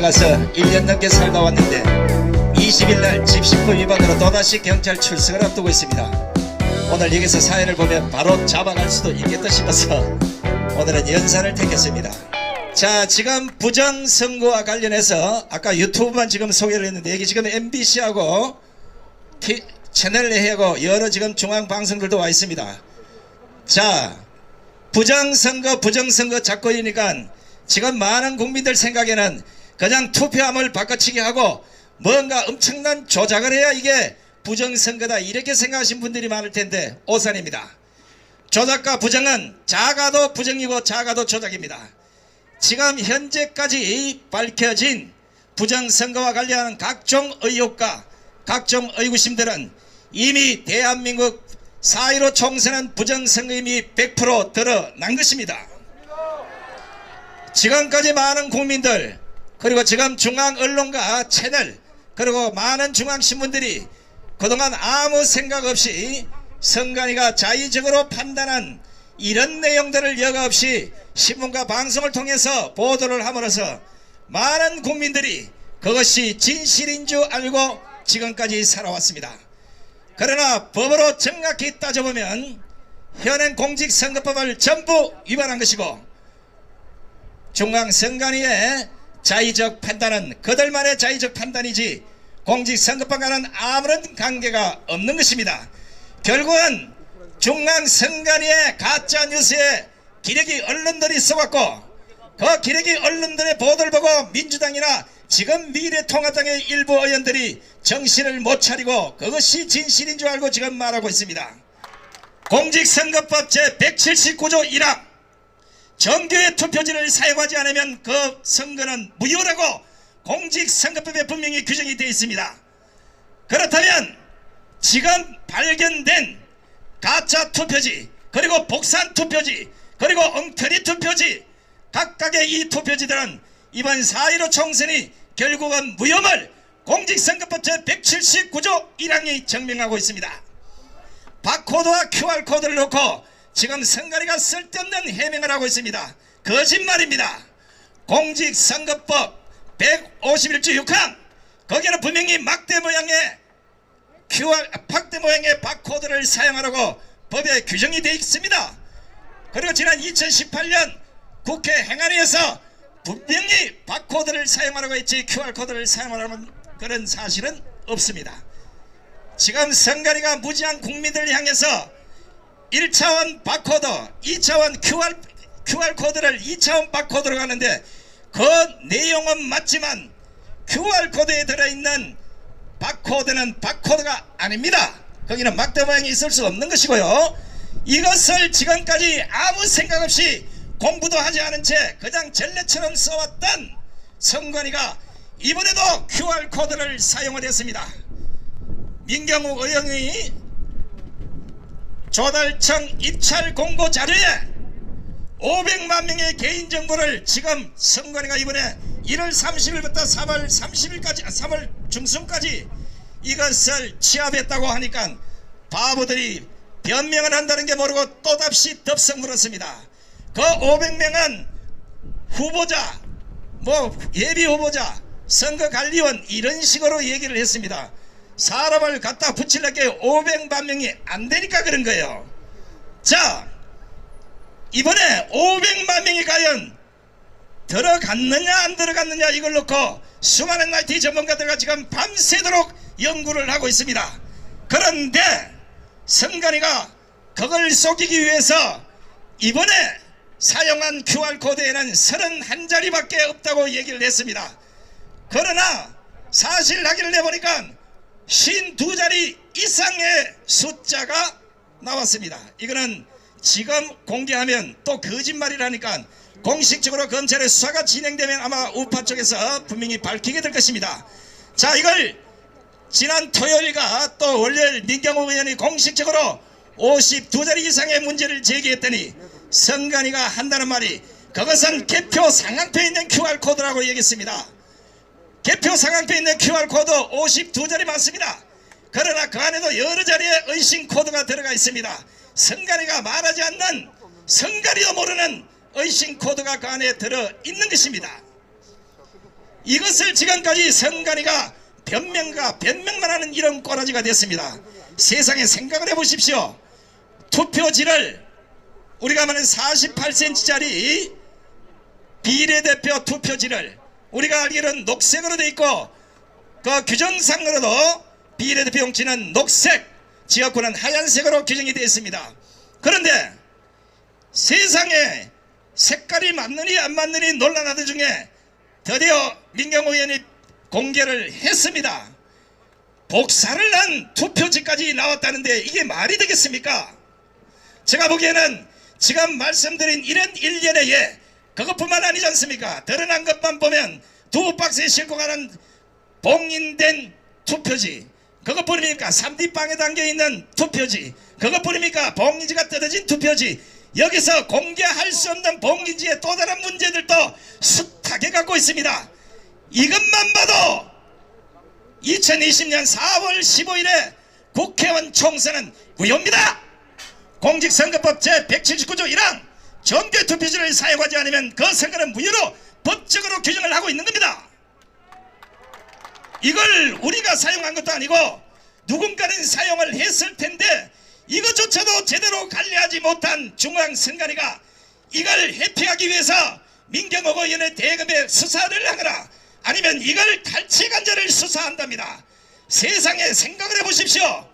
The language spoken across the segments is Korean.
가서 1년 넘게 살다 왔는데 20일 날 집시법 위반으로 또다시 경찰 출석을 앞두고 있습니다. 오늘 여기서 사연을 보면 바로 잡아갈 수도 있겠다 싶어서 오늘은 연산을 택했습니다. 자 지금 부정 선거와 관련해서 아까 유튜브만 지금 소개를 했는데 여기 지금 MBC하고 티, 채널 내하고 여러 지금 중앙방송들도 와 있습니다. 자 부정선거 부정선거 잡고이니까 지금 많은 국민들 생각에는 그냥 투표함을 바꿔치기 하고 뭔가 엄청난 조작을 해야 이게 부정선거다 이렇게 생각하신 분들이 많을 텐데 오산입니다. 조작과 부정은 작아도 부정이고 작아도 조작입니다. 지금 현재까지 밝혀진 부정선거와 관련한 각종 의혹과 각종 의구심들은 이미 대한민국 4.15 총선은 부정선거임이 100% 드러난 것입니다. 지금까지 많은 국민들 그리고 지금 중앙 언론과 채널 그리고 많은 중앙 신문들이 그동안 아무 생각 없이 선관위가 자의적으로 판단한 이런 내용들을 여과 없이 신문과 방송을 통해서 보도를 함으로써 많은 국민들이 그것이 진실인 줄 알고 지금까지 살아왔습니다. 그러나 법으로 정확히 따져보면 현행 공직선거법을 전부 위반한 것이고 중앙선관위의 자의적 판단은 그들만의 자의적 판단이지 공직선거법과는 아무런 관계가 없는 것입니다. 결국은 중앙선관위의 가짜뉴스에 기레기 언론들이 써왔고 그 기레기 언론들의 보도를 보고 민주당이나 지금 미래통합당의 일부 의원들이 정신을 못 차리고 그것이 진실인 줄 알고 지금 말하고 있습니다. 공직선거법 제179조 1항 정규의 투표지를 사용하지 않으면 그 선거는 무효라고 공직선거법에 분명히 규정이 되어 있습니다. 그렇다면 지금 발견된 가짜 투표지 그리고 복산 투표지 그리고 엉터리 투표지 각각의 이 투표지들은 이번 4.15 총선이 결국은 무혐을 공직선거법 제179조 1항이 증명하고 있습니다. 바코드와 QR코드를 놓고 지금 선관위가 쓸데없는 해명을 하고 있습니다. 거짓말입니다. 공직선거법 151조 6항 거기는 분명히 막대 모양의 QR 박대 모양의 바코드를 사용하라고 법에 규정이 되어 있습니다. 그리고 지난 2018년 국회 행안위에서 분명히 바코드를 사용하라고 했지 QR코드를 사용하라는 그런 사실은 없습니다. 지금 선관위가 무지한 국민들을 향해서 1차원 바코드, 2차원 QR, QR코드를 2차원 바코드로 가는데 그 내용은 맞지만 QR코드에 들어있는 바코드는 바코드가 아닙니다. 거기는 막대 모양이 있을 수 없는 것이고요. 이것을 지금까지 아무 생각 없이 공부도 하지 않은 채 그냥 전례처럼 써왔던 선관위가 이번에도 QR코드를 사용을 했습니다. 민경욱 의원이 조달청 입찰 공고 자료에 500만 명의 개인정보를 지금 선관위가 이번에 1월 30일부터 3월 30일까지 3월 중순까지 이것을 취합했다고 하니까 바보들이 변명을 한다는 게 모르고 또다시 덥석 물었습니다. 그 500명은 후보자, 뭐 예비 후보자, 선거관리원 이런 식으로 얘기를 했습니다. 사람을 갖다 붙이려게 500만 명이 안 되니까 그런 거예요. 자, 이번에 500만 명이 과연 들어갔느냐 안 들어갔느냐 이걸 놓고 수많은 IT 전문가들과 지금 밤새도록 연구를 하고 있습니다. 그런데 선관위가 그걸 속이기 위해서 이번에 사용한 QR코드에는 31자리밖에 없다고 얘기를 했습니다. 그러나 사실 확인을 해보니까 52자리 이상의 숫자가 나왔습니다. 이거는 지금 공개하면 또 거짓말이라니까 공식적으로 검찰의 수사가 진행되면 아마 우파 쪽에서 분명히 밝히게 될 것입니다. 자 이걸 지난 토요일과 또 월요일 민경호 의원이 공식적으로 52자리 이상의 문제를 제기했더니 선관위가 한다는 말이 그것은 개표 상황표에 있는 QR코드라고 얘기했습니다. 개표 상황표에 있는 QR코드 52자리 맞습니다. 그러나 그 안에도 여러 자리의 의심 코드가 들어가 있습니다. 선관위가 말하지 않는 선관위도 모르는 의심 코드가 그 안에 들어 있는 것입니다. 이것을 지금까지 선관위가 변명과 변명만 하는 이런 꼬라지가 됐습니다. 세상에 생각을 해보십시오. 투표지를 우리가 말하는 48cm짜리 비례대표 투표지를 우리가 알기로는 녹색으로 돼 있고 그 규정상으로도 비례대표 용지는 녹색, 지역구는 하얀색으로 규정이 되어 있습니다. 그런데 세상에 색깔이 맞느니 안 맞느니 논란하던 중에 드디어 민경호 의원이 공개를 했습니다. 복사를 한 투표지까지 나왔다는데 이게 말이 되겠습니까? 제가 보기에는 지금 말씀드린 이런 일련의 예 그것뿐만 아니지 않습니까? 드러난 것만 보면 두 박스에 싣고 가는 봉인된 투표지 그것뿐입니까? 3D 빵에 담겨있는 투표지 그것뿐입니까? 봉인지가 뜯어진 투표지 여기서 공개할 수 없는 봉인지의 또 다른 문제들도 숱하게 갖고 있습니다 이것만 봐도 2020년 4월 15일에 국회의원 총선은 무효입니다 공직선거법 제179조 1항 정규 투표지를 사용하지 않으면 그 선거는 무효로 법적으로 규정을 하고 있는 겁니다 이걸 우리가 사용한 것도 아니고 누군가는 사용을 했을 텐데 이것조차도 제대로 관리하지 못한 중앙선관위가 이걸 회피하기 위해서 민경호 의원의 대검에 수사를 하거나 아니면 이걸 탈취간자를 수사한답니다. 세상에 생각을 해보십시오.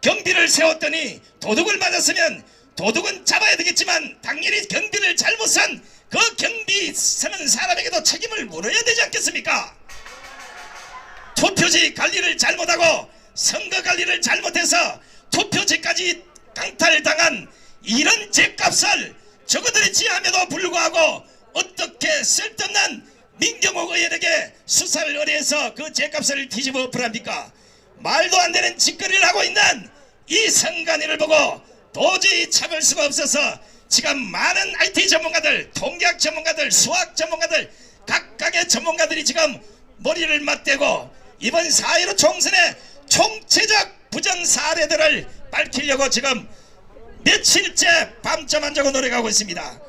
경비를 세웠더니 도둑을 맞았으면 도둑은 잡아야 되겠지만 당연히 경비를 잘못한 그 경비 서는 사람에게도 책임을 물어야 되지 않겠습니까? 투표지 관리를 잘못하고 선거 관리를 잘못해서 투표지까지 강탈당한 이런 죄값을 저그들이 지함에도 불구하고 어떻게 쓸데없는 민경호 의원에게 수사를 의뢰해서 그 죄값을 뒤집어 엎으랍니까? 말도 안 되는 짓거리를 하고 있는 이 선관위를 보고 도저히 참을 수가 없어서 지금 많은 IT 전문가들, 통계학 전문가들, 수학 전문가들 각각의 전문가들이 지금 머리를 맞대고 이번 4.15 총선의 총체적 부정 사례들을 밝히려고 지금 며칠째 밤잠 안 자고 노력하고 있습니다.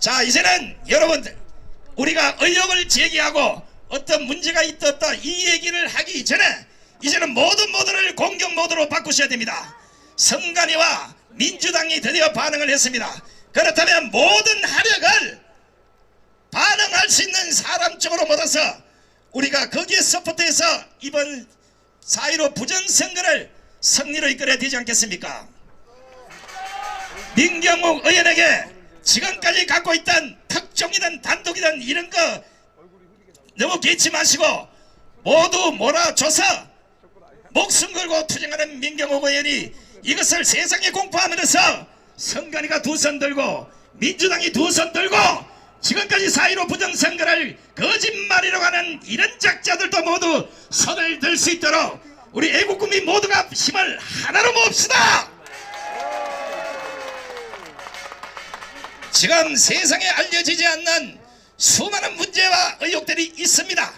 자 이제는 여러분들 우리가 의혹을 제기하고 어떤 문제가 있다 없다 이 얘기를 하기 전에 이제는 모든 모드를 공격 모드로 바꾸셔야 됩니다. 선관위와 민주당이 드디어 반응을 했습니다. 그렇다면 모든 하력을 반응할 수 있는 사람 쪽으로 모아서 우리가 거기에 서포트해서 이번 4.15 부정선거를 승리로 이끌어야 되지 않겠습니까? 민경욱 의원에게 지금까지 갖고 있던 특종이든 단독이든 이런 거 너무 개치 마시고 모두 몰아줘서 목숨 걸고 투쟁하는 민경욱 의원이 이것을 세상에 공포하면서 선관위가 두 손 들고 민주당이 두 손 들고 지금까지 4.15 부정선거를 거짓말이라고 하는 이런 작자들도 모두 손을 들 수 있도록 우리 애국국민 모두가 힘을 하나로 모읍시다! 지금 세상에 알려지지 않는 수많은 문제와 의혹들이 있습니다.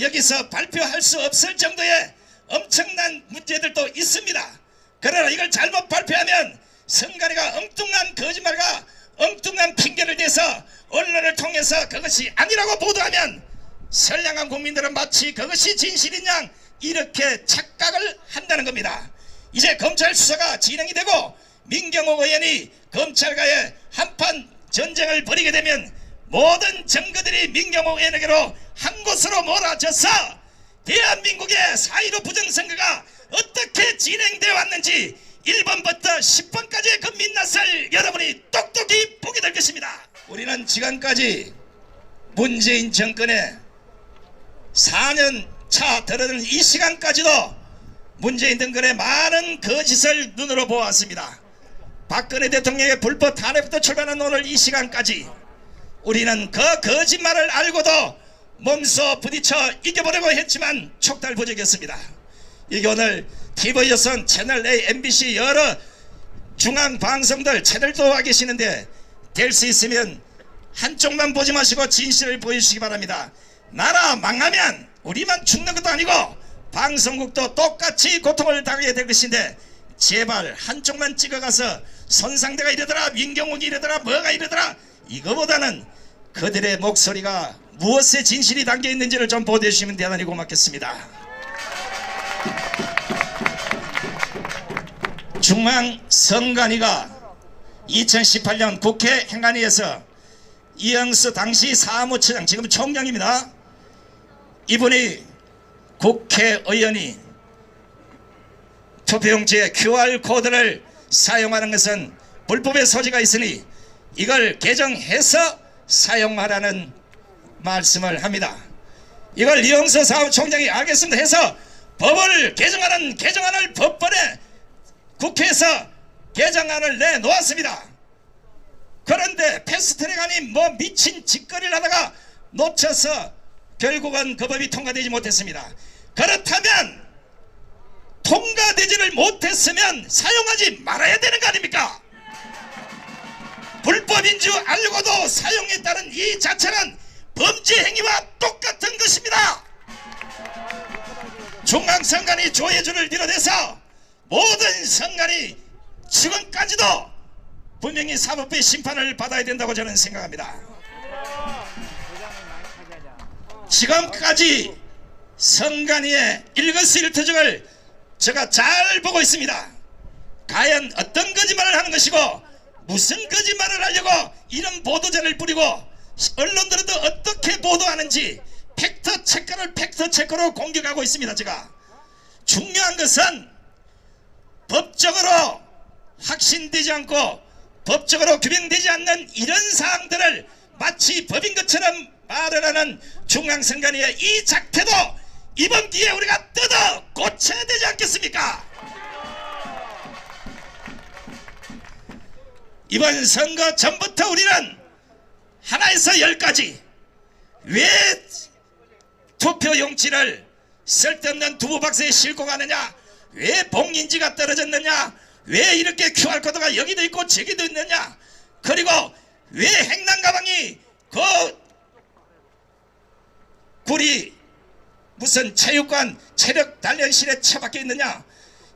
여기서 발표할 수 없을 정도의 엄청난 문제들도 있습니다 그러나 이걸 잘못 발표하면 선관위가 엉뚱한 거짓말과 엉뚱한 핑계를 대서 언론을 통해서 그것이 아니라고 보도하면 선량한 국민들은 마치 그것이 진실인 양 이렇게 착각을 한다는 겁니다. 이제 검찰 수사가 진행이 되고 민경호 의원이 검찰과의 한판 전쟁을 벌이게 되면 모든 증거들이 민경호 의원에게로 한 곳으로 몰아져서 대한민국의 4.15 부정선거가 어떻게 진행되어 왔는지 1번부터 10번까지의 그 민낯을 여러분이 똑똑히 보게 될 것입니다. 우리는 지금까지 문재인 정권의 4년 차 들어든 이 시간까지도 문재인 정권의 많은 거짓을 눈으로 보았습니다. 박근혜 대통령의 불법 탄핵부터 출발한 오늘 이 시간까지 우리는 그 거짓말을 알고도 몸소 부딪혀 이겨보려고 했지만 촉달부적이었습니다. 이게 오늘 TV조선, 채널A, MBC 여러 중앙 방송들 채널도 와 계시는데 될 수 있으면 한쪽만 보지 마시고 진실을 보여주시기 바랍니다. 나라 망하면 우리만 죽는 것도 아니고 방송국도 똑같이 고통을 당하게 될 것인데 제발 한쪽만 찍어가서 손상대가 이러더라 민경욱이 이러더라 뭐가 이러더라 이거보다는 그들의 목소리가 무엇의 진실이 담겨 있는지를 좀 보도해 주시면 대단히 고맙겠습니다. 중앙선관위가 2018년 국회 행안위에서 이영수 당시 사무처장 지금 총장입니다. 이분이 국회의원이 투표용지에 QR코드를 사용하는 것은 불법의 소지가 있으니 이걸 개정해서 사용하라는 말씀을 합니다. 이걸 이영수 사무총장이 알겠습니다 해서 법을 개정하는 개정안을 법원에 국회에서 개정안을 내놓았습니다. 그런데 패스트트랙 아닌 뭐 미친 짓거리를 하다가 놓쳐서 결국은 그 법이 통과되지 못했습니다. 그렇다면 통과되지를 못했으면 사용하지 말아야 되는 거 아닙니까? 불법인 줄 알고도 사용했다는 이 자체는 범죄 행위와 똑같은 것입니다. 중앙선관위 조혜주를 비롯해서 모든 선관위 지금까지도 분명히 사법부의 심판을 받아야 된다고 저는 생각합니다. 지금까지 선관위의 일거수일투족을 제가 잘 보고 있습니다. 과연 어떤 거짓말을 하는 것이고 무슨 거짓말을 하려고 이런 보도자를 뿌리고 언론들도 어떻게 보도하는지 팩트 체크를 팩트 체크로 공격하고 있습니다. 제가 중요한 것은 법적으로 확신되지 않고 법적으로 규명되지 않는 이런 사항들을 마치 법인 것처럼 말을 하는 중앙선관위의 이 작태도 이번 기회에 우리가 뜯어 고쳐야 되지 않겠습니까? 이번 선거 전부터 우리는 하나에서 열까지 왜 투표 용지를 쓸데없는 두부 박스에 싣고 가느냐 왜 봉인지가 떨어졌느냐? 왜 이렇게 QR코드가 여기도 있고 저기도 있느냐? 그리고 왜 행랑 가방이 그 굴이 무슨 체육관 체력 단련실에 처박혀 있느냐?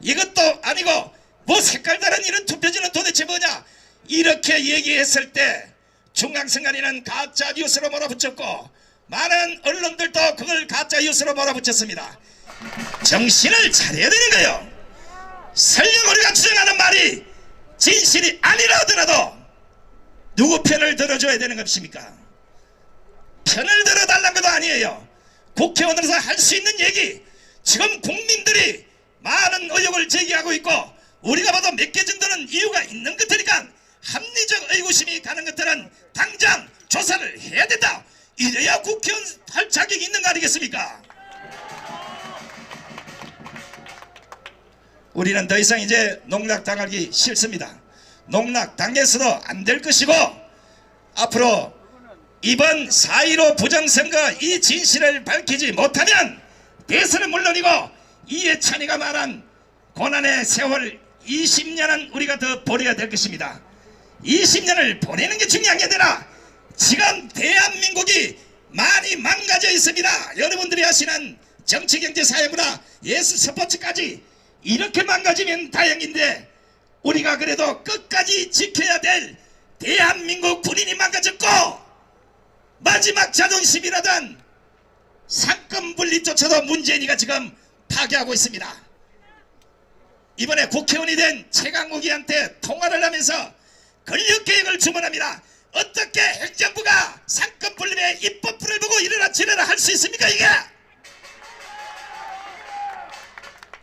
이것도 아니고 뭐 색깔 다른 이런 투표지는 도대체 뭐냐? 이렇게 얘기했을 때 중앙선관위는 가짜 뉴스로 몰아붙였고 많은 언론들도 그걸 가짜 뉴스로 몰아붙였습니다 정신을 차려야 되는 거예요? 설령 우리가 주장하는 말이 진실이 아니라 하더라도 누구 편을 들어줘야 되는 것입니까? 편을 들어달라는 것도 아니에요. 국회의원으로서 할 수 있는 얘기 지금 국민들이 많은 의혹을 제기하고 있고 우리가 봐도 몇 개 정도는 이유가 있는 것이니까 합리적 의구심이 가는 것들은 당장 조사를 해야 된다. 이래야 국회의원 할 자격이 있는 거 아니겠습니까 우리는 더 이상 이제 농락 당하기 싫습니다 농락 당해서도 안 될 것이고 앞으로 이번 4.15 부정선거 이 진실을 밝히지 못하면 대선은 물론이고 이해찬이가 말한 고난의 세월 20년은 우리가 더 보내야 될 것입니다. 20년을 보내는 게 중요한 게 아니라 지금 대한민국이 많이 망가져 있습니다. 여러분들이 하시는 정치, 경제, 사회, 문화, 예술, 스포츠까지 이렇게 망가지면 다행인데 우리가 그래도 끝까지 지켜야 될 대한민국 군인이 망가졌고 마지막 자존심이라던 상권 분립조차도 문재인이가 지금 파괴하고 있습니다. 이번에 국회의원이 된 최강욱이한테 통화를 하면서 권력개혁을 주문합니다. 어떻게 행정부가 상권 분립의 입법부를 보고 일어나 지내라 할 수 있습니까 이게?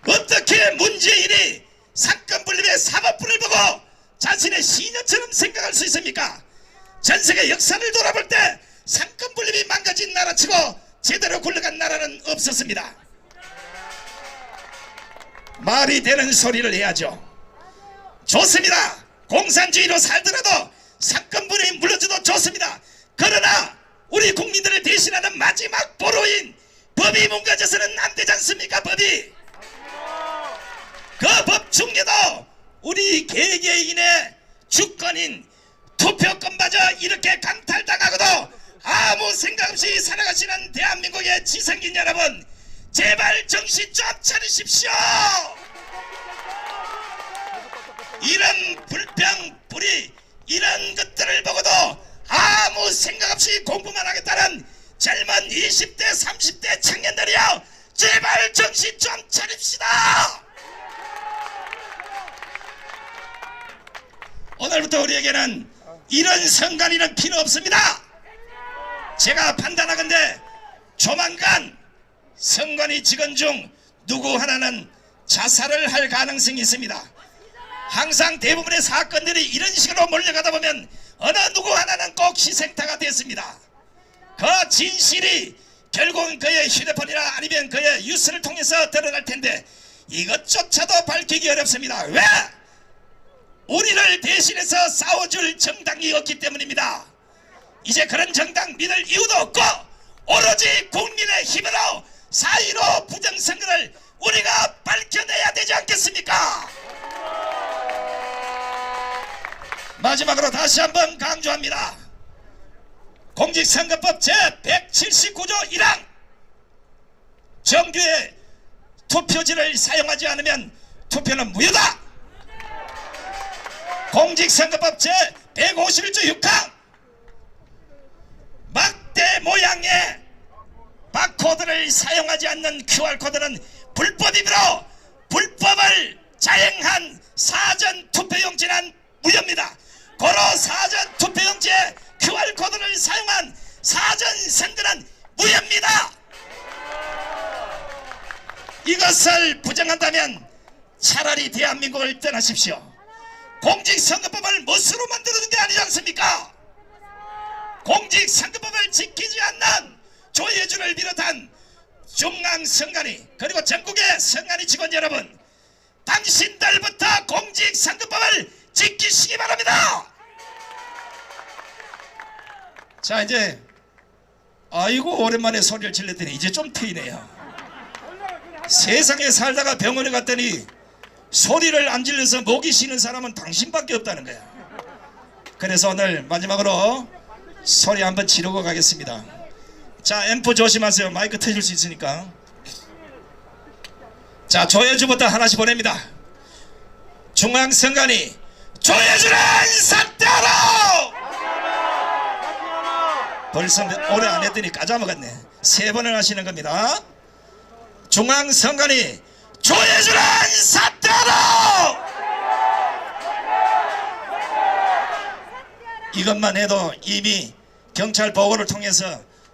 어떻게 문재인이 상권 분립의 사법부를 보고 자신의 시녀처럼 생각할 수 있습니까? 전 세계 역사를 돌아볼 때 상권 분립이 망가진 나라치고 제대로 굴러간 나라는 없었습니다. 말이 되는 소리를 해야죠. 좋습니다. 공산주의로 살더라도 상권 분립이 물러져도 좋습니다. 그러나 우리 국민들을 대신하는 마지막 보루인 법이 망가져서는 안 되지 않습니까? 법이 그법 중에도 우리 개개인의 주권인 투표권 마저 이렇게 강탈당하고도 아무 생각 없이 살아가시는 대한민국의 지성인 여러분 제발 정신 좀 차리십시오! 이런 불평 불이 이런 것들을 보고도 아무 생각 없이 공부만 하겠다는 젊은 20대 30대 청년들이여 제발 정신 좀 차립시다 오늘부터 우리에게는 이런 선관위는 필요 없습니다 제가 판단하건대 조만간 선관위 직원 중 누구 하나는 자살을 할 가능성이 있습니다 항상 대부분의 사건들이 이런 식으로 몰려가다 보면 어느 누구 하나는 꼭 희생타가 됐습니다. 그 진실이 결국은 그의 휴대폰이나 아니면 그의 뉴스를 통해서 드러날 텐데 이것조차도 밝히기 어렵습니다. 왜? 우리를 대신해서 싸워줄 정당이 없기 때문입니다. 이제 그런 정당 믿을 이유도 없고 오로지 국민의 힘으로 사이로 부정선거를 우리가 밝혀내야 되지 않겠습니까? 마지막으로 다시 한번 강조합니다. 공직선거법 제179조 1항 정규의 투표지를 사용하지 않으면 투표는 무효다. 공직선거법 제151조 6항 막대 모양의 바코드를 사용하지 않는 QR코드는 불법이므로 불법을 자행한 사전 투표용지는 무효입니다. 고로 사전 투표용지에 QR코드를 사용한 사전 선거는 무효입니다. 이것을 부정한다면 차라리 대한민국을 떠나십시오. 공직선거법을 멋으로 만드는 게 아니지 않습니까? 공직선거법을 지키지 않는 조혜주를 비롯한 중앙선관위 그리고 전국의 선관위 직원 여러분 당신들부터 공직선거법을 지키시기 바랍니다 자 이제 아이고 오랜만에 소리를 질렀더니 이제 좀 트이네요 세상에 살다가 병원에 갔더니 소리를 안 질러서 목이 쉬는 사람은 당신밖에 없다는 거야. 그래서 오늘 마지막으로 소리 한번 지르고 가겠습니다. 자 앰프 조심하세요. 마이크 터질 수 있으니까. 자 조혜주부터 하나씩 보냅니다. 중앙선관위 조혜주는 사퇴하라 벌써 몇- 오래 안 했더니 까자먹었네. 세 번을 하시는 겁니다. 중앙선관위 조예주는 사태로! 이것만 해도 이미 경찰 보고를 통해서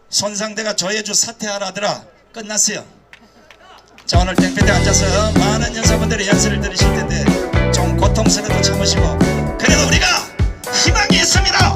손상대가 조예주 사퇴하라더라 끝났어요. 자 오늘 땡볕에 앉아서 많은 여성분들의 연설을 들으실 텐데 좀 고통스럽고 참으시고 그래도 우리가 희망이 있습니다.